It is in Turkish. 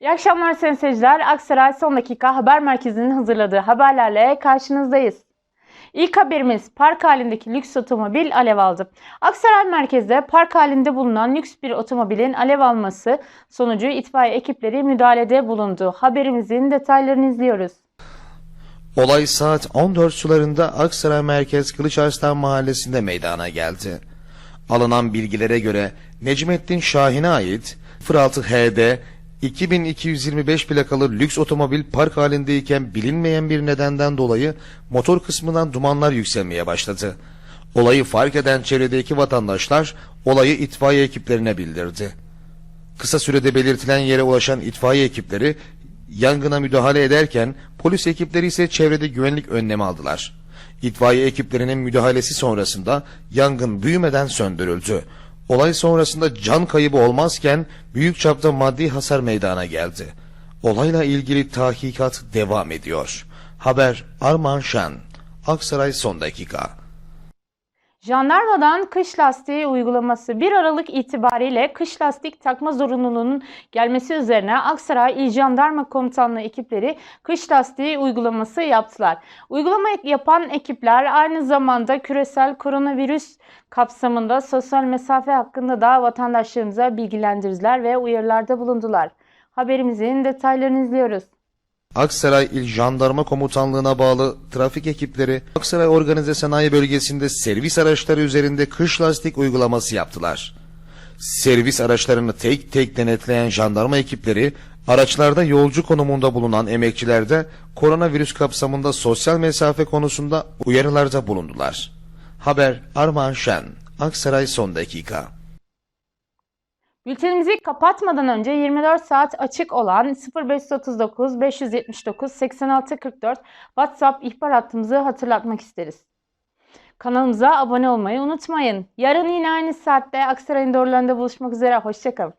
İyi akşamlar sayın seyirciler. Aksaray Son Dakika Haber Merkezi'nin hazırladığı haberlerle karşınızdayız. İlk haberimiz park halindeki lüks otomobil alev aldı. Aksaray merkezde park halinde bulunan lüks bir otomobilin alev alması sonucu itfaiye ekipleri müdahalede bulundu. Haberimizin detaylarını izliyoruz. Olay saat 14 sularında Aksaray Merkez Kılıçarslan Mahallesi'nde meydana geldi. Alınan bilgilere göre Necmettin Şahin'e ait 06 HD 2225 plakalı lüks otomobil park halindeyken bilinmeyen bir nedenden dolayı motor kısmından dumanlar yükselmeye başladı. Olayı fark eden çevredeki vatandaşlar olayı itfaiye ekiplerine bildirdi. Kısa sürede belirtilen yere ulaşan itfaiye ekipleri yangına müdahale ederken polis ekipleri ise çevrede güvenlik önlemi aldılar. İtfaiye ekiplerinin müdahalesi sonrasında yangın büyümeden söndürüldü. Olay sonrasında can kaybı olmazken büyük çapta maddi hasar meydana geldi. Olayla ilgili tahkikat devam ediyor. Haber Arman Şen, Aksaray son dakika. Jandarmadan kış lastiği uygulaması 1 Aralık itibariyle kış lastik takma zorunluluğunun gelmesi üzerine Aksaray İl Jandarma Komutanlığı ekipleri kış lastiği uygulaması yaptılar. Uygulama yapan ekipler aynı zamanda küresel koronavirüs kapsamında sosyal mesafe hakkında da vatandaşlarımıza bilgilendirdiler ve uyarılarda bulundular. Haberimizin detaylarını izliyoruz. Aksaray İl Jandarma Komutanlığı'na bağlı trafik ekipleri Aksaray Organize Sanayi Bölgesi'nde servis araçları üzerinde kış lastik uygulaması yaptılar. Servis araçlarını tek tek denetleyen jandarma ekipleri araçlarda yolcu konumunda bulunan emekçilerde koronavirüs kapsamında sosyal mesafe konusunda uyarılarda bulundular. Haber Armağan Şen, Aksaray son dakika. Bültenimizi kapatmadan önce 24 saat açık olan 0539 579 8644 WhatsApp ihbar hattımızı hatırlatmak isteriz. Kanalımıza abone olmayı unutmayın. Yarın yine aynı saatte Aksaray'ın doğrularında buluşmak üzere. Hoşçakalın.